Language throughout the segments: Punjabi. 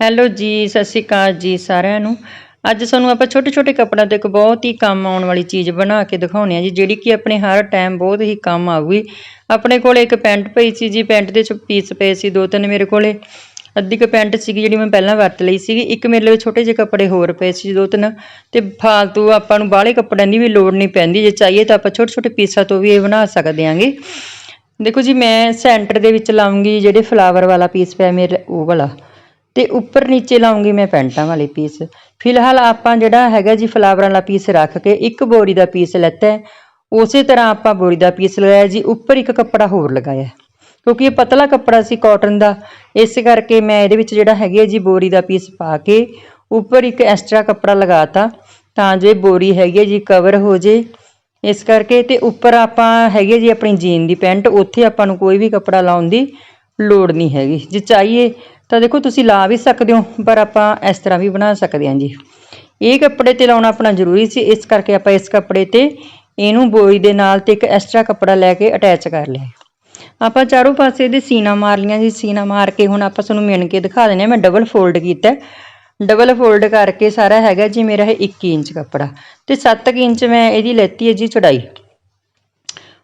ਹੈਲੋ ਜੀ, ਸਤਿ ਸ਼੍ਰੀ ਅਕਾਲ ਜੀ ਸਾਰਿਆਂ ਨੂੰ। ਅੱਜ ਸਾਨੂੰ ਆਪਾਂ ਛੋਟੇ ਛੋਟੇ ਕੱਪੜਿਆਂ ਤੋਂ ਇੱਕ ਬਹੁਤ ਹੀ ਕੰਮ ਆਉਣ ਵਾਲੀ ਚੀਜ਼ ਬਣਾ ਕੇ ਦਿਖਾਉਣੀ ਆ ਜੀ, ਜਿਹੜੀ ਕਿ ਆਪਣੇ ਹਰ ਟਾਈਮ ਬਹੁਤ ਹੀ ਕੰਮ ਆਊਗੀ। ਆਪਣੇ ਕੋਲ ਇੱਕ ਪੈਂਟ ਪਈ ਸੀ ਜੀ, ਪੈਂਟ ਦੇ ਚ ਪੀਸ ਪਏ ਸੀ ਦੋ ਤਿੰਨ ਮੇਰੇ ਕੋਲੇ। ਅੱਧੀ ਕੁ ਪੈਂਟ ਸੀਗੀ ਜਿਹੜੀ ਮੈਂ ਪਹਿਲਾਂ ਵਰਤ ਲਈ ਸੀਗੀ, ਇੱਕ ਮੇਰੇ ਲਈ ਛੋਟੇ ਜਿਹੇ ਕੱਪੜੇ ਹੋਰ ਪਏ ਸੀ ਦੋ ਤਿੰਨ। ਤੇ ਫਾਲਤੂ ਆਪਾਂ ਨੂੰ ਬਾਹਲੇ ਕੱਪੜਿਆਂ ਦੀ ਵੀ ਲੋੜ ਨਹੀਂ ਪੈਂਦੀ, ਜੇ ਚਾਹੀਏ ਤਾਂ ਆਪਾਂ ਛੋਟੇ ਛੋਟੇ ਪੀਸਾਂ ਤੋਂ ਵੀ ਇਹ ਬਣਾ ਸਕਦੇ ਆਂਗੇ। ਦੇਖੋ ਜੀ, ਮੈਂ ਸੈਂਟਰ ਦੇ ਵਿੱਚ ਲਾਉਂਗੀ ਜਿਹੜੇ ਫਲਾਵਰ ਵਾਲਾ ਪੀਸ ਪਿਆ ਮੇਰੇ, ਉਹ ਵਾਲਾ। ਤੇ ਉੱਪਰ ਨੀਚੇ ਲਾਉਂਗੀ ਮੈਂ ਪੈਂਟਾਂ ਵਾਲੇ ਪੀਸ ਫਿਲਹਾਲ ਆਪਾਂ ਜਿਹੜਾ ਹੈਗਾ ਜੀ ਫਲਾਵਰਾਂ ਵਾਲਾ ਪੀਸ ਰੱਖ ਕੇ ਇੱਕ ਬੋਰੀ ਦਾ ਪੀਸ ਲੈਤਾ ਉਸੇ ਤਰ੍ਹਾਂ ਆਪਾਂ ਬੋਰੀ ਦਾ ਪੀਸ ਲਗਾਇਆ ਜੀ, ਉੱਪਰ ਇੱਕ ਕੱਪੜਾ ਹੋਰ ਲਗਾਇਆ ਕਿਉਂਕਿ ਇਹ ਪਤਲਾ ਕੱਪੜਾ ਸੀ ਕਾਟਨ ਦਾ, ਇਸ ਕਰਕੇ ਮੈਂ ਇਹਦੇ ਵਿੱਚ ਜਿਹੜਾ ਹੈਗਾ ਜੀ ਬੋਰੀ ਦਾ ਪੀਸ ਪਾ ਕੇ ਉੱਪਰ ਇੱਕ ਐਕਸਟਰਾ ਕੱਪੜਾ ਲਗਾਤਾ, ਤਾਂ ਜੋ ਇਹ ਬੋਰੀ ਹੈਗੀ ਹੈ ਜੀ ਕਵਰ ਹੋ ਜੇ। ਇਸ ਕਰਕੇ ਤੇ ਉੱਪਰ ਆਪਾਂ ਹੈਗੇ ਜੀ ਆਪਣੀ ਜੀਨ ਦੀ ਪੈਂਟ, ਉੱਥੇ ਆਪਾਂ ਨੂੰ ਕੋਈ ਵੀ ਕੱਪੜਾ ਲਾਉਣ ਦੀ ਲੋੜ ਨਹੀਂ ਹੈਗੀ। ਜੇ ਚਾਹੀਏ ਤਾਂ ਦੇਖੋ ਤੁਸੀਂ ਲਾ ਵੀ ਸਕਦੇ ਹੋ, ਪਰ ਆਪਾਂ ਇਸ ਤਰ੍ਹਾਂ ਵੀ ਬਣਾ ਸਕਦੇ ਹਾਂ ਜੀ। ਇਹ ਕੱਪੜੇ ਤੇ ਲਾਉਣਾ ਆਪਣਾ ਜ਼ਰੂਰੀ ਸੀ, ਇਸ ਕਰਕੇ ਆਪਾਂ ਇਸ ਕੱਪੜੇ ਤੇ ਇਹਨੂੰ ਬੋਰੀ ਦੇ ਨਾਲ ਤੇ ਇੱਕ ਐਕਸਟਰਾ ਕੱਪੜਾ ਲੈ ਕੇ ਅਟੈਚ ਕਰ ਲਿਆ। ਆਪਾਂ ਚਾਰੋਂ ਪਾਸੇ ਇਹਦੇ ਸੀਨਾ ਮਾਰ ਲੀਆਂ ਜੀ, ਸੀਨਾ ਮਾਰ ਕੇ ਹੁਣ ਆਪਾਂ ਤੁਹਾਨੂੰ ਮਿਣ ਕੇ ਦਿਖਾ ਦਿੰਦੇ ਹਾਂ, ਮੈਂ ਡਬਲ ਫੋਲਡ ਕੀਤਾ। ਡਬਲ ਫੋਲਡ ਕਰਕੇ ਸਾਰਾ ਹੈਗਾ ਜੀ ਮੇਰਾ ਇਹ 21 ਇੰਚ ਕੱਪੜਾ। ਤੇ 7 ਇੰਚ ਮੈਂ ਇਹਦੀ ਲੈਤੀ ਹੈ ਜੀ ਚੜਾਈ।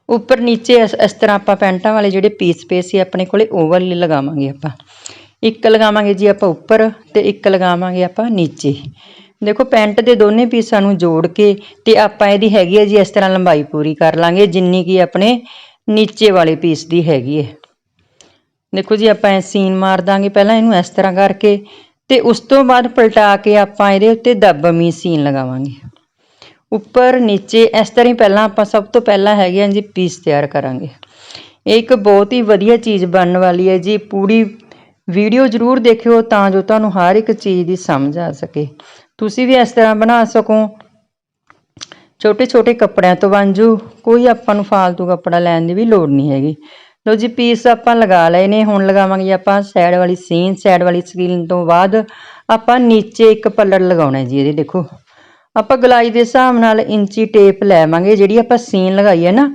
ਉੱਪਰ ਨੀਚੇ ਇਸ ਤਰ੍ਹਾਂ ਆਪਾਂ ਪੈਂਟਾਂ ਵਾਲੇ ਜਿਹੜੇ ਪੀਸ ਪਏ ਸੀ, ਆਪਣੇ ਕੋਲੇ ਉਹ ਵਾਲੇ ਲਗਾਵਾਂਗੇ ਆਪਾਂ। ਇੱਕ ਲਗਾਵਾਂਗੇ ਜੀ ਆਪਾਂ ਉੱਪਰ ਤੇ ਇੱਕ ਲਗਾਵਾਂਗੇ ਆਪਾਂ ਨੀਚੇ। ਦੇਖੋ ਪੈਂਟ ਦੇ ਦੋਨੇ ਪੀਸਾਂ ਨੂੰ ਜੋੜ ਕੇ ਤੇ ਆਪਾਂ ਇਹਦੀ ਹੈਗੀ ਹੈ ਜੀ ਇਸ ਤਰ੍ਹਾਂ ਲੰਬਾਈ ਪੂਰੀ ਕਰ ਲਾਂਗੇ, ਜਿੰਨੀ ਕੀ ਆਪਣੇ ਨੀਚੇ ਵਾਲੇ ਪੀਸ ਦੀ ਹੈਗੀ ਹੈ ਦੇਖੋ ਜੀ ਆਪਾਂ ਇਹ ਸੀਨ ਮਾਰ ਦਾਂਗੇ ਪਹਿਲਾਂ ਇਹਨੂੰ ਇਸ ਤਰ੍ਹਾਂ ਕਰਕੇ ਤੇ ਉਸ ਤੋਂ ਬਾਅਦ ਪਲਟਾ ਕੇ ਆਪਾਂ ਇਹਦੇ ਉੱਤੇ ਦੱਬਵੀਂ ਸੀਨ ਲਗਾਵਾਂਗੇ। ਉੱਪਰ, ਨੀਚੇ, ਇਸ ਤਰ੍ਹਾਂ ਹੀ ਪਹਿਲਾਂ ਆਪਾਂ ਸਭ ਤੋਂ ਪਹਿਲਾਂ ਹੈਗੇ ਹਾਂ ਜੀ ਪੀਸ ਤਿਆਰ ਕਰਾਂਗੇ। ਇਹ ਇੱਕ ਬਹੁਤ ਹੀ ਵਧੀਆ ਚੀਜ਼ ਬਣਨ ਵਾਲੀ ਹੈ ਜੀ, ਪੂਰੀ ਵੀਡੀਓ ਜ਼ਰੂਰ ਦੇਖਿਓ ਤਾਂ ਜੋ ਤੁਹਾਨੂੰ ਹਰ ਇੱਕ ਚੀਜ਼ ਦੀ ਸਮਝ ਆ ਸਕੇ। ਤੁਸੀਂ ਵੀ ਇਸ ਤਰ੍ਹਾਂ ਬਣਾ ਸਕੋ। ਛੋਟੇ ਛੋਟੇ ਕੱਪੜਿਆਂ ਤੋਂ ਬਣ ਜੂ। ਕੋਈ ਆਪਾਂ ਨੂੰ ਫਾਲਤੂ ਕੱਪੜਾ ਲੈਣ ਦੀ ਵੀ ਲੋੜ ਨਹੀਂ ਹੈਗੀ। ਲੋ ਜੀ ਪੀਸ ਆਪਾਂ ਲਗਾ ਲਏ ਨੇ। ਹੁਣ ਲਗਾਵਾਂਗੇ ਆਪਾਂ ਸਾਈਡ ਵਾਲੀ ਸੀਨ ਸਾਈਡ ਵਾਲੀ ਸਕੀਨ ਤੋਂ ਬਾਅਦ ਆਪਾਂ ਨੀਚੇ ਇੱਕ ਪੱਲੜ ਲਗਾਉਣਾ ਜੀ ਇਹਦੇ, ਦੇਖੋ। ਆਪਾਂ ਗਲਾਈ ਦੇ ਹਿਸਾਬ ਨਾਲ ਇੰਚੀ ਟੇਪ ਲੈਵਾਂਗੇ। ਜਿਹੜੀ ਆਪਾਂ ਸੀਨ ਲਗਾਈ ਹੈ ਨਾ,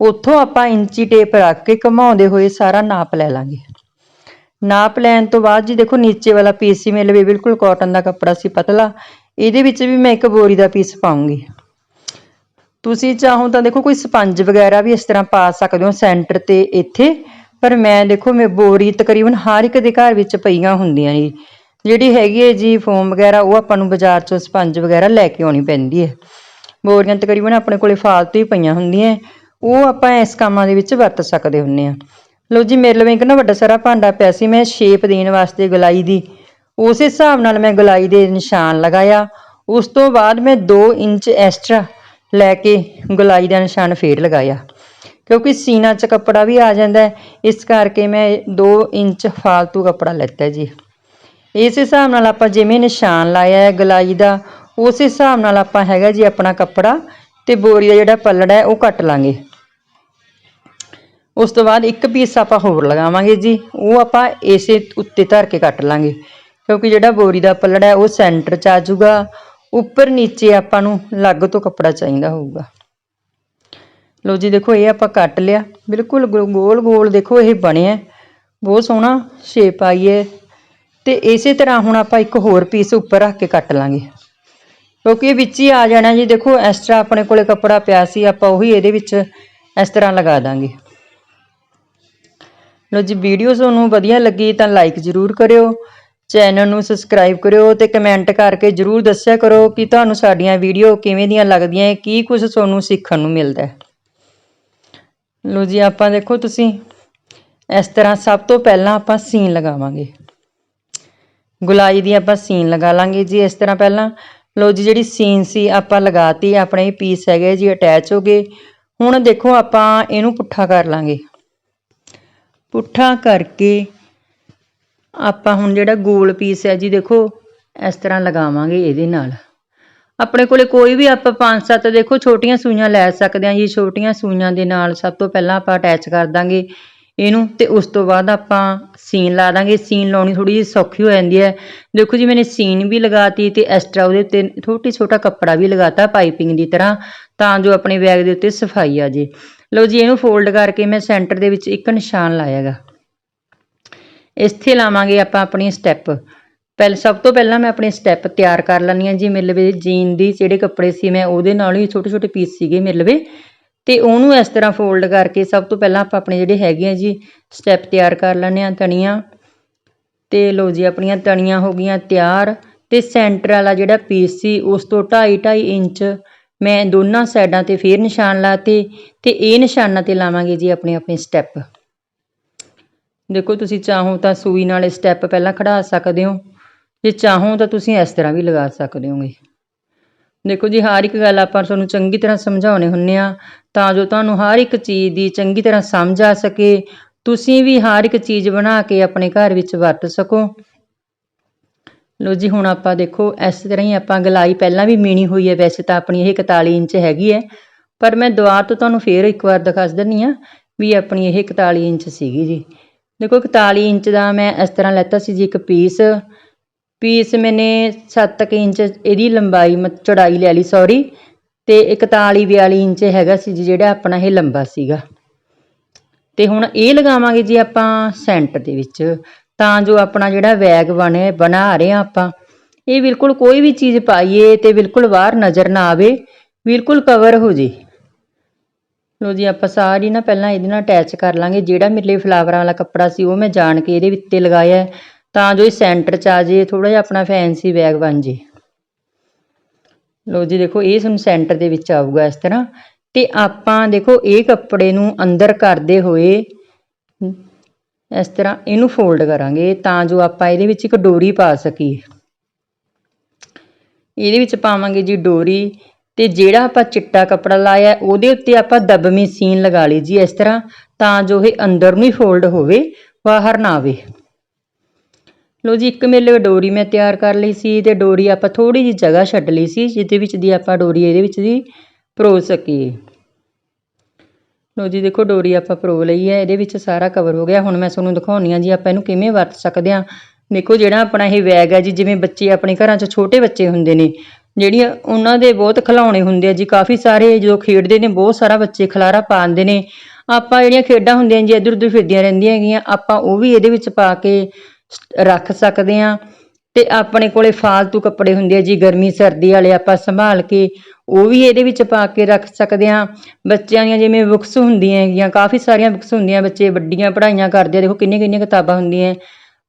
ਉੱਥੋਂ ਆਪਾਂ ਇੰਚੀ ਟੇਪ ਰੱਖ ਕੇ ਘਮਾਉਂਦੇ ਹੋਏ ਸਾਰਾ ਨਾਪ ਲੈ ਲਾਂਗੇ। ਨਾਪ ਲੈਣ ਤੋਂ ਬਾਅਦ ਜੀ ਦੇਖੋ ਨੀਚੇ ਵਾਲਾ ਪੀਸ ਸੀ ਮੇਰੇ ਲਈ ਬਿਲਕੁਲ ਕਾਟਨ ਦਾ ਕੱਪੜਾ ਸੀ ਪਤਲਾ। ਇਹਦੇ ਵਿੱਚ ਵੀ ਮੈਂ ਇੱਕ ਬੋਰੀ ਦਾ ਪੀਸ ਪਾਉਂਗੀ। ਤੁਸੀਂ ਚਾਹੋ ਤਾਂ ਦੇਖੋ ਕੋਈ ਸਪੰਜ ਵਗੈਰਾ ਵੀ ਇਸ ਤਰ੍ਹਾਂ ਪਾ ਸਕਦੇ ਹੋ ਸੈਂਟਰ ਤੇ ਇੱਥੇ। ਪਰ ਮੈਂ ਦੇਖੋ ਮੈਂ ਬੋਰੀ ਤਕਰੀਬਨ ਹਰ ਇੱਕ ਦੇ ਘਰ ਵਿੱਚ ਪਈਆਂ ਹੁੰਦੀਆਂ ਨੇ ਜਿਹੜੀ ਹੈਗੀ ਹੈ ਜੀ ਫੋਮ ਵਗੈਰਾ ਉਹ ਆਪਾਂ ਨੂੰ ਬਾਜ਼ਾਰ ਚੋਂ ਸਪੰਜ ਵਗੈਰਾ ਲੈ ਕੇ ਆਉਣੀ ਪੈਂਦੀ ਹੈ। ਬੋਰੀਆਂ ਤਕਰੀਬਨ ਆਪਣੇ ਕੋਲੇ ਫਾਲਤੂ ਹੀ ਪਈਆਂ ਹੁੰਦੀਆਂ। ਉਹ ਆਪਾਂ ਇਸ ਕੰਮਾਂ ਦੇ ਵਿੱਚ ਵਰਤ ਸਕਦੇ ਹੁੰਨੇ ਆ ਲਓ ਜੀ, ਮੇਰੇ ਲਈ ਇੱਕ ਨਾ ਵੱਡਾ ਸਾਰਾ ਭਾਂਡਾ ਪਿਆ ਸੀ, ਮੈਂ ਸ਼ੇਪ ਦੇਣ ਵਾਸਤੇ ਗਲਾਈ ਦੀ। ਉਸ ਹਿਸਾਬ ਨਾਲ ਮੈਂ ਗਲਾਈ ਦੇ ਨਿਸ਼ਾਨ ਲਗਾਇਆ। ਉਸ ਤੋਂ ਬਾਅਦ ਮੈਂ 2 ਇੰਚ ਐਕਸਟਰਾ ਲੈ ਕੇ ਗਲਾਈ ਦਾ ਨਿਸ਼ਾਨ ਫੇਰ ਲਗਾਇਆ। ਕਿਉਂਕਿ ਸੀਨਾ 'ਚ ਕੱਪੜਾ ਵੀ ਆ ਜਾਂਦਾ ਇਸ ਕਰਕੇ ਮੈਂ 2 ਇੰਚ ਫਾਲਤੂ ਕੱਪੜਾ ਲੈਤਾ ਜੀ। ਇਸ ਹਿਸਾਬ ਨਾਲ ਆਪਾਂ ਜਿਵੇਂ ਨਿਸ਼ਾਨ ਲਾਇਆ ਹੈ ਗਲਾਈ ਦਾ, ਉਸ ਹਿਸਾਬ ਨਾਲ ਆਪਾਂ ਹੈਗਾ ਜੀ ਆਪਣਾ ਕੱਪੜਾ ਤੇ ਬੋਰੀ ਦਾ ਜਿਹੜਾ ਪੱਲੜਾ ਹੈ, ਉਹ ਕੱਟ ਲਾਂਗੇ। ਉਸ ਤੋਂ ਬਾਅਦ ਇੱਕ ਪੀਸ ਆਪਾਂ ਹੋਰ ਲਗਾਵਾਂਗੇ ਜੀ। ਉਹ ਆਪਾਂ ਇਸੇ ਉੱਤੇ ਧਰ ਕੇ ਕੱਟ ਲਾਂਗੇ। ਕਿਉਂਕਿ ਜਿਹੜਾ ਬੋਰੀ ਦਾ ਪੱਲੜ ਹੈ, ਉਹ ਸੈਂਟਰ 'ਚ ਆ ਜਾਊਗਾ। ਉੱਪਰ ਨੀਚੇ ਆਪਾਂ ਨੂੰ ਲੱਗ ਤੋਂ ਕੱਪੜਾ ਚਾਹੀਦਾ ਹੋਊਗਾ। ਲੋ ਜੀ, ਦੇਖੋ, ਇਹ ਆਪਾਂ ਕੱਟ ਲਿਆ। ਬਿਲਕੁਲ ਗੋਲ ਗੋਲ ਦੇਖੋ, ਇਹ ਬਣਿਆ ਬਹੁਤ ਸੋਹਣਾ ਸ਼ੇਪ ਆਈ ਹੈ। ਤੇ ਇਸੇ ਤਰ੍ਹਾਂ ਹੁਣ ਆਪਾਂ ਇੱਕ ਹੋਰ ਪੀਸ ਉੱਪਰ ਰੱਖ ਕੇ ਕੱਟ ਲਾਂਗੇ। ਕਿਉਂਕਿ ਇਹ ਵਿੱਚ ਹੀ ਆ ਜਾਣਾ ਜੀ। ਦੇਖੋ ਐਕਸਟਰਾ ਆਪਣੇ ਕੋਲੇ ਕੱਪੜਾ ਪਿਆ ਸੀ, ਆਪਾਂ ਉਹੀ ਇਹਦੇ ਵਿੱਚ ਇਸ ਤਰ੍ਹਾਂ ਲਗਾ ਦਾਂਗੇ। ਲੋ ਜੀ ਵੀਡੀਓ ਤੁਹਾਨੂੰ ਵਧੀਆ ਲੱਗੀ ਤਾਂ ਲਾਈਕ ਜ਼ਰੂਰ ਕਰਿਓ। ਚੈਨਲ ਨੂੰ ਸਬਸਕ੍ਰਾਈਬ ਕਰਿਓ ਤੇ ਕਮੈਂਟ ਕਰਕੇ ਜ਼ਰੂਰ ਦੱਸਿਆ ਕਰੋ ਕਿ ਤੁਹਾਨੂੰ ਸਾਡੀਆਂ ਵੀਡੀਓ ਕਿਵੇਂ ਦੀਆਂ ਲੱਗਦੀਆਂ ਹੈ, ਕੀ ਕੁਝ ਤੁਹਾਨੂੰ ਸਿੱਖਣ ਨੂੰ ਮਿਲਦਾ ਹੈ। ਲੋ ਜੀ, ਆਪਾਂ ਦੇਖੋ ਤੁਸੀਂ, ਇਸ ਤਰ੍ਹਾਂ ਸਭ ਤੋਂ ਪਹਿਲਾਂ ਆਪਾਂ ਸੀਨ ਲਗਾਵਾਂਗੇ। ਗੁਲਾਈ ਦੀ ਆਪਾਂ ਸੀਨ ਲਗਾ ਲਾਂਗੇ ਜੀ ਇਸ ਤਰ੍ਹਾਂ ਪਹਿਲਾਂ। ਲੋ ਜੀ, ਜਿਹੜੀ ਸੀਨ ਸੀ ਆਪਾਂ ਲਗਾਤੀ, ਆਪਣੇ ਪੀਸ ਹੈਗੇ ਜੀ ਅਟੈਚ ਹੋ ਗਏ। ਹੁਣ ਦੇਖੋ ਆਪਾਂ ਇਹਨੂੰ ਪੁੱਠਾ ਕਰ ਲਾਂਗੇ। ਪੁੱਠਾ ਕਰਕੇ ਆਪਾਂ ਹੁਣ ਜਿਹੜਾ ਗੋਲ ਪੀਸ ਹੈ ਜੀ, ਦੇਖੋ, ਇਸ ਤਰ੍ਹਾਂ ਲਗਾਵਾਂਗੇ ਇਹਦੇ ਨਾਲ। ਆਪਣੇ ਕੋਲੇ ਕੋਈ ਵੀ ਆਪਾਂ ਪੰਜ ਸੱਤ, ਦੇਖੋ, ਛੋਟੀਆਂ ਸੂਈਆਂ ਲੈ ਸਕਦੇ ਹਾਂ ਜੀ, ਛੋਟੀਆਂ ਸੂਈਆਂ ਦੇ ਨਾਲ ਸਭ ਤੋਂ ਪਹਿਲਾਂ ਆਪਾਂ ਅਟੈਚ ਕਰ ਦਾਂਗੇ ਇਹਨੂੰ ਤੇ ਉਸ ਤੋਂ ਬਾਅਦ ਆਪਾਂ ਸੀਨ ਲਾ ਦਾਂਗੇ। ਸੀਨ ਲਾਉਣੀ ਥੋੜੀ ਜਿਹੀ ਸੌਖੀ ਹੋ ਜਾਂਦੀ ਹੈ। ਦੇਖੋ ਜੀ, ਮੈਨੇ ਸੀਨ ਵੀ ਲਗਾਤੀ ਤੇ ਐਕਸਟਰਾ ਉਹਦੇ ਉੱਤੇ ਛੋਟੀ ਛੋਟਾ ਕੱਪੜਾ ਵੀ ਲਗਾਤਾ ਪਾਈਪਿੰਗ ਦੀ ਤਰ੍ਹਾਂ, ਤਾਂ ਜੋ ਆਪਣੇ ਬੈਗ ਦੇ ਉੱਤੇ ਸਫ਼ਾਈ ਆ ਜੇ। ਲਓ ਜੀ, ਇਹਨੂੰ ਫੋਲਡ ਕਰਕੇ ਮੈਂ ਸੈਂਟਰ ਦੇ ਵਿੱਚ ਇੱਕ ਨਿਸ਼ਾਨ ਲਾਇਆਗਾ। ਇੱਥੇ ਲਾਵਾਂਗੇ ਆਪਾਂ ਆਪਣੀ ਸਟੈਪ ਪਹਿਲ, ਸਭ ਤੋਂ ਪਹਿਲਾਂ ਮੈਂ ਆਪਣੇ ਸਟੈਪ ਤਿਆਰ ਕਰ ਲੈਂਦੀ ਹਾਂ ਜੀ ਮੇਰੇ ਲਵੇ ਜੀਨ ਦੀ ਜਿਹੜੇ ਕੱਪੜੇ ਸੀ ਮੈਂ ਉਹਦੇ ਨਾਲ ਹੀ ਛੋਟੇ ਛੋਟੇ ਪੀਸ ਸੀਗੇ ਮੇਰੇ ਲਵੇ ਤੇ ਉਹਨੂੰ ਇਸ ਤਰ੍ਹਾਂ ਫੋਲਡ ਕਰਕੇ ਸਭ ਤੋਂ ਪਹਿਲਾਂ ਆਪਾਂ ਆਪਣੇ ਜਿਹੜੇ ਹੈਗੇ ਆ ਜੀ ਸਟੈਪ ਤਿਆਰ ਕਰ ਲੈਂਦੇ ਹਾਂ ਤਣੀਆਂ ਤੇ ਲੋ ਜੀ, ਆਪਣੀਆਂ ਤਣੀਆਂ ਹੋ ਗਈਆਂ ਤਿਆਰ। ਤੇ ਸੈਂਟਰ ਵਾਲਾ ਜਿਹੜਾ ਪੀਸ ਸੀ, ਉਸ ਤੋਂ 2.5 2.5 ਇੰਚ ਮੈਂ ਦੋਨਾਂ ਸਾਈਡਾਂ ਤੇ ਫੇਰ ਨਿਸ਼ਾਨ ਲਾਤੇ ਤੇ ਇਹ ਨਿਸ਼ਾਨਾਂ ਤੇ ਲਾਵਾਂਗੇ ਜੀ ਆਪਣੇ ਆਪਣੇ ਸਟੈਪ ਦੇਖੋ ਤੁਸੀਂ ਚਾਹੋ ਤਾਂ ਸੂਈ ਨਾਲ ਸਟੈਪ ਪਹਿਲਾਂ ਖੜਾ ਸਕਦੇ ਹੋ। ਜੇ ਚਾਹੋ ਤਾਂ ਤੁਸੀਂ ਇਸ ਤਰ੍ਹਾਂ ਵੀ ਲਗਾ ਸਕਦੇ ਹੋਗੇ। ਦੇਖੋ ਜੀ, ਹਰ ਇੱਕ ਗੱਲ ਆਪਾਂ ਤੁਹਾਨੂੰ ਚੰਗੀ ਤਰ੍ਹਾਂ ਸਮਝਾਉਣੇ ਹੁੰਨੇ ਆ ਤਾਂ ਜੋ ਤੁਹਾਨੂੰ ਹਰ ਇੱਕ ਚੀਜ਼ ਦੀ ਚੰਗੀ ਤਰ੍ਹਾਂ ਸਮਝ ਆ ਸਕੇ। ਤੁਸੀਂ ਵੀ ਹਰ ਇੱਕ ਚੀਜ਼ ਬਣਾ ਕੇ ਆਪਣੇ ਘਰ ਵਿੱਚ ਵਰਤ ਸਕੋ। ਲੋ ਜੀ, ਹੁਣ ਆਪਾਂ ਦੇਖੋ, ਇਸ ਤਰ੍ਹਾਂ ਹੀ ਆਪਾਂ ਗਲਾਈ ਪਹਿਲਾਂ ਵੀ ਮੀਣੀ ਹੋਈ ਹੈ, ਵੈਸੇ ਤਾਂ ਆਪਣੀ ਇਹ 41 ਇੰਚ ਹੈਗੀ ਹੈ। ਪਰ ਮੈਂ ਦੁਬਾਰਾ ਤੋਂ ਤੁਹਾਨੂੰ ਫੇਰ ਇੱਕ ਵਾਰ ਦਿਖਾ ਦਿੰਨੀ ਆ ਵੀ ਆਪਣੀ ਇਹ 41 ਇੰਚ ਸੀਗੀ ਜੀ। ਦੇਖੋ 41 ਇੰਚ ਦਾ ਮੈਂ ਇਸ ਤਰ੍ਹਾਂ ਲੈਤਾ ਸੀ ਜੀ, ਇੱਕ ਪੀਸ। ਪੀਸ ਮੈਨੇ 7 ਇੰਚ ਇਹਦੀ ਲੰਬਾਈ, ਮ, ਚੌੜਾਈ ਲੈ ਲਈ ਸੌਰੀ ਤੇ 41 42 ਇੰਚ ਹੈਗਾ ਸੀ ਜੀ, ਜਿਹੜਾ ਆਪਣਾ ਇਹ ਲੰਬਾ ਸੀਗਾ। ਤੇ ਹੁਣ ਇਹ ਲਗਾਵਾਂਗੇ ਜੀ ਆਪਾਂ ਸੈਂਟਰ ਦੇ ਵਿੱਚ। ਤਾਂ ਜੋ ਆਪਣਾ ਜਿਹੜਾ ਬੈਗ ਬਣੇ, ਬਣਾ ਰਹੇ ਆ ਆਪਾਂ। ਇਹ ਬਿਲਕੁਲ ਕੋਈ ਵੀ ਚੀਜ਼ ਪਾਈਏ ਤੇ ਬਿਲਕੁਲ ਬਾਹਰ ਨਜ਼ਰ ਨਾ ਆਵੇ, ਬਿਲਕੁਲ ਕਵਰ ਹੋ ਜੇ। ਲੋ ਜੀ, ਆਪਾਂ ਸਾਰੀ ਨਾ ਪਹਿਲਾਂ ਇਹਦੇ ਨਾਲ ਅਟੈਚ ਕਰ ਲਾਂਗੇ। ਜਿਹੜਾ ਮੇਰੇ ਲਈ ਫਲਾਵਰਾਂ ਵਾਲਾ ਕੱਪੜਾ ਸੀ, ਉਹ ਮੈਂ ਜਾਣ ਕੇ ਇਹਦੇ ਉੱਤੇ ਲਗਾਇਆ ਤਾਂ ਜੋ ਇਹ ਸੈਂਟਰ 'ਚ ਆ ਜੇ ਥੋੜਾ ਜਿਹਾ ਆਪਣਾ ਫੈਂਸੀ ਬੈਗ ਬਣ ਜੇ। ਲੋ ਜੀ, ਦੇਖੋ, ਇਹ ਸਾਨੂੰ ਸੈਂਟਰ ਦੇ ਵਿੱਚ ਆਊਗਾ ਇਸ ਤਰ੍ਹਾਂ। ਤੇ ਆਪਾਂ ਦੇਖੋ, ਇਹ ਕੱਪੜੇ ਨੂੰ ਅੰਦਰ ਕਰਦੇ ਹੋਏ ਇਸ ਤਰ੍ਹਾਂ ਇਹਨੂੰ ਫੋਲਡ ਕਰਾਂਗੇ, ਤਾਂ ਜੋ ਆਪਾਂ ਇਹਦੇ ਵਿੱਚ ਇੱਕ ਡੋਰੀ ਪਾ ਸਕੀਏ। ਇਹਦੇ ਵਿੱਚ ਪਾਵਾਂਗੇ ਜੀ ਡੋਰੀ, ਤੇ ਜਿਹੜਾ ਆਪਾਂ ਚਿੱਟਾ ਕੱਪੜਾ ਲਾਇਆ ਉਹਦੇ ਉੱਤੇ ਆਪਾਂ ਦਬਵੀਂ ਸੀਨ ਲਗਾ ਲਈ ਜੀ ਇਸ ਤਰ੍ਹਾਂ, ਤਾਂ ਜੋ ਇਹ ਅੰਦਰ ਨੂੰ ਹੀ ਫੋਲਡ ਹੋਵੇ, ਬਾਹਰ ਨਾ ਆਵੇ। ਲੋ ਜੀ, ਇੱਕ ਮੇਲੇ ਡੋਰੀ ਮੈਂ ਤਿਆਰ ਕਰ ਲਈ ਸੀ, ਤੇ ਡੋਰੀ ਆਪਾਂ ਥੋੜੀ ਜੀ ਜਗ੍ਹਾ ਛੱਡ ਲਈ ਸੀ, ਜਿਹਦੇ ਵਿੱਚ ਦੀ ਆਪਾਂ ਡੋਰੀ ਇਹਦੇ ਵਿੱਚ ਦੀ ਪਰੋ ਸਕੀਏ। ਲੋ ਜੀ, ਦੇਖੋ ਡੋਰੀ ਆਪਾਂ ਪਰੋ ਲਈ ਹੈ, ਇਹਦੇ ਵਿੱਚ ਸਾਰਾ ਕਵਰ ਹੋ ਗਿਆ। ਹੁਣ ਮੈਂ ਤੁਹਾਨੂੰ ਦਿਖਾਉਣੀ ਆ ਜੀ, ਆਪਾਂ ਇਹਨੂੰ ਕਿਵੇਂ ਵਰਤ ਸਕਦੇ ਆ ਦੇਖੋ ਜਿਹੜਾ ਆਪਣਾ ਇਹ ਬੈਗ ਹੈ ਜੀ, ਜਿਵੇਂ ਬੱਚੇ ਆਪਣੇ ਘਰਾਂ 'ਚ ਛੋਟੇ ਬੱਚੇ ਹੁੰਦੇ ਨੇ, ਜਿਹੜੀਆਂ ਉਹਨਾਂ ਦੇ ਬਹੁਤ ਖਿਲਾਉਣੇ ਹੁੰਦੇ ਆ ਜੀ। ਕਾਫੀ ਸਾਰੇ ਜਦੋਂ ਖੇਡਦੇ ਨੇ, ਬਹੁਤ ਸਾਰਾ ਬੱਚੇ ਖਲਾਰਾ ਪਾਉਂਦੇ ਨੇ। ਆਪਾਂ ਜਿਹੜੀਆਂ ਖੇਡਾਂ ਹੁੰਦੀਆਂ ਜੀ ਇੱਧਰ ਉੱਧਰ ਫਿਰਦੀਆਂ ਰਹਿੰਦੀਆਂ ਹੈਗੀਆਂ, ਆਪਾਂ ਉਹ ਵੀ ਇਹਦੇ ਵਿੱਚ ਪਾ ਕੇ ਰੱਖ ਸਕਦੇ ਆ ਤੇ ਆਪਣੇ ਕੋਲੇ ਫਾਲਤੂ ਕੱਪੜੇ ਹੁੰਦੇ ਆ ਜੀ, ਗਰਮੀ ਸਰਦੀ ਵਾਲੇ ਆਪਾਂ ਸੰਭਾਲ ਕੇ ਉਹ ਵੀ ਇਹਦੇ ਵਿੱਚ ਪਾ ਕੇ ਰੱਖ ਸਕਦੇ ਹਾਂ। ਬੱਚਿਆਂ ਦੀਆਂ ਜਿਵੇਂ ਬੁੱਕਸ ਹੁੰਦੀਆਂ ਹੈਗੀਆਂ, ਕਾਫੀ ਸਾਰੀਆਂ ਬੁੱਕਸ ਹੁੰਦੀਆਂ ਬੱਚੇ, ਵੱਡੀਆਂ ਪੜ੍ਹਾਈਆਂ ਕਰਦੇ ਆ। ਦੇਖੋ ਕਿੰਨੀਆਂ ਕਿੰਨੀਆਂ ਕਿਤਾਬਾਂ ਹੁੰਦੀਆਂ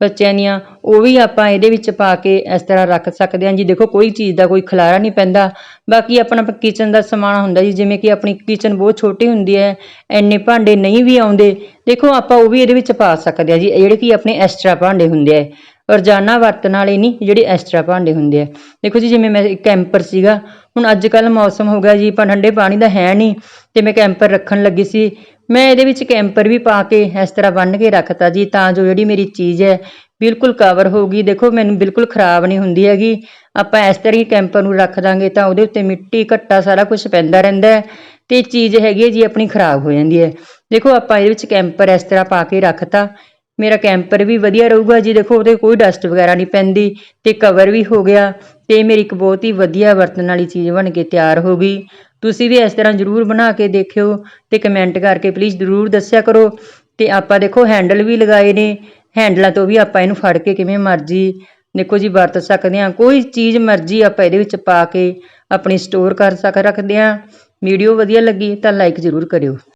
ਬੱਚਿਆਂ ਦੀਆਂ। ਉਹ ਵੀ ਆਪਾਂ ਇਹਦੇ ਵਿੱਚ ਪਾ ਕੇ ਇਸ ਤਰ੍ਹਾਂ ਰੱਖ ਸਕਦੇ ਹਾਂ ਜੀ। ਦੇਖੋ ਕੋਈ ਚੀਜ਼ ਦਾ ਕੋਈ ਖਲਾਰਾ ਨਹੀਂ ਪੈਂਦਾ। ਬਾਕੀ ਆਪਣਾ ਕਿਚਨ ਦਾ ਸਮਾਨ ਹੁੰਦਾ ਜੀ, ਜਿਵੇਂ ਕਿ ਆਪਣੀ ਕਿਚਨ ਬਹੁਤ ਛੋਟੀ ਹੁੰਦੀ ਹੈ ਐਨੇ ਭਾਂਡੇ ਨਹੀਂ ਵੀ ਆਉਂਦੇ। ਦੇਖੋ ਆਪਾਂ ਉਹ ਵੀ ਇਹਦੇ ਵਿੱਚ ਪਾ ਸਕਦੇ ਹਾਂ ਜੀ। ਜਿਹੜੇ ਕਿ ਆਪਣੇ ਐਕਸਟਰਾ ਭਾਂਡੇ ਹੁੰਦੇ ਆ। ਰੋਜ਼ਾਨਾ ਵਰਤਣ ਵਾਲੇ ਨਹੀਂ ਜਿਹੜੇ ਐਕਸਟਰਾ ਭਾਂਡੇ ਹੁੰਦੇ ਆ। ਦੇਖੋ ਜੀ, ਜਿਵੇਂ ਮੈਂ ਕੈਂਪਰ ਸੀਗਾ, ਹੁਣ ਅੱਜ ਕੱਲ ਮੌਸਮ ਹੋ ਗਿਆ ਜੀ ਪਰ ਠੰਡੇ ਪਾਣੀ ਦਾ ਹੈ ਨਹੀਂ, ਤੇ ਮੈਂ ਕੈਂਪਰ ਰੱਖਣ ਲੱਗੀ ਸੀ। ਮੈਂ ਇਹਦੇ ਵਿੱਚ ਕੈਂਪਰ ਵੀ ਪਾ ਕੇ ਇਸ ਤਰ੍ਹਾਂ ਬੰਨ੍ਹ ਕੇ ਰੱਖਤਾ ਜੀ, ਤਾਂ ਜੋ ਜਿਹੜੀ ਮੇਰੀ ਚੀਜ਼ ਹੈ ਬਿਲਕੁਲ ਕਵਰ ਹੋਊਗੀ। ਦੇਖੋ, ਮੈਨੂੰ ਬਿਲਕੁਲ ਖਰਾਬ ਨਹੀਂ ਹੁੰਦੀ ਹੈਗੀ। ਆਪਾਂ ਇਸ ਤਰ੍ਹਾਂ ਹੀ ਕੈਂਪਰ ਨੂੰ ਰੱਖ ਦਾਂਗੇ ਤਾਂ ਉਹਦੇ ਉੱਤੇ ਮਿੱਟੀ, ਘੱਟਾ ਸਾਰਾ ਕੁਝ ਪੈਂਦਾ ਰਹਿੰਦਾ ਹੈ ਤੇ ਚੀਜ਼ ਹੈਗੀ ਹੈ ਜੀ, ਆਪਣੀ ਖਰਾਬ ਹੋ ਜਾਂਦੀ ਹੈ। ਦੇਖੋ, ਆਪਾਂ ਇਹਦੇ ਵਿੱਚ ਕੈਂਪਰ ਇਸ ਤਰ੍ਹਾਂ ਪਾ ਕੇ ਰੱਖਤਾ। ਮੇਰਾ ਕੈਂਪਰ ਵੀ ਵਧੀਆ ਰਹੂਗਾ ਜੀ। ਦੇਖੋ, ਉਹਦੇ ਕੋਈ ਡਸਟ ਵਗੈਰਾ ਨਹੀਂ ਪੈਂਦੀ ਤੇ ਕਵਰ ਵੀ ਹੋ ਗਿਆ ਤੇ ਮੇਰੀ ਇੱਕ ਬਹੁਤ ਹੀ ਵਧੀਆ ਵਰਤਣ ਵਾਲੀ ਚੀਜ਼ ਬਣ ਕੇ ਤਿਆਰ ਹੋ ਗਈ। ਤੁਸੀਂ ਵੀ ਇਸ ਤਰ੍ਹਾਂ ਜ਼ਰੂਰ ਬਣਾ ਕੇ ਦੇਖਿਓ ਤੇ ਕਮੈਂਟ ਕਰਕੇ ਪਲੀਜ਼ ਜ਼ਰੂਰ ਦੱਸਿਆ ਕਰੋ। ਤੇ ਆਪਾਂ ਦੇਖੋ ਹੈਂਡਲ ਵੀ ਲਗਾਏ ਨੇ। ਹੈਂਡਲਾਂ ਤੋਂ ਵੀ ਆਪਾਂ ਇਹਨੂੰ ਫੜ ਕੇ ਕਿਵੇਂ ਮਰਜ਼ੀ ਦੇਖੋ ਜੀ, ਵਰਤ ਸਕਦੇ ਹਾਂ। ਕੋਈ ਚੀਜ਼ ਮਰਜ਼ੀ ਆਪਾਂ ਇਹਦੇ ਵਿੱਚ ਪਾ ਕੇ ਆਪਣੀ ਸਟੋਰ ਕਰ ਸਕ, ਰੱਖਦੇ ਹਾਂ। ਵੀਡੀਓ ਵਧੀਆ ਲੱਗੀ ਤਾਂ ਲਾਈਕ ਜ਼ਰੂਰ ਕਰਿਓ।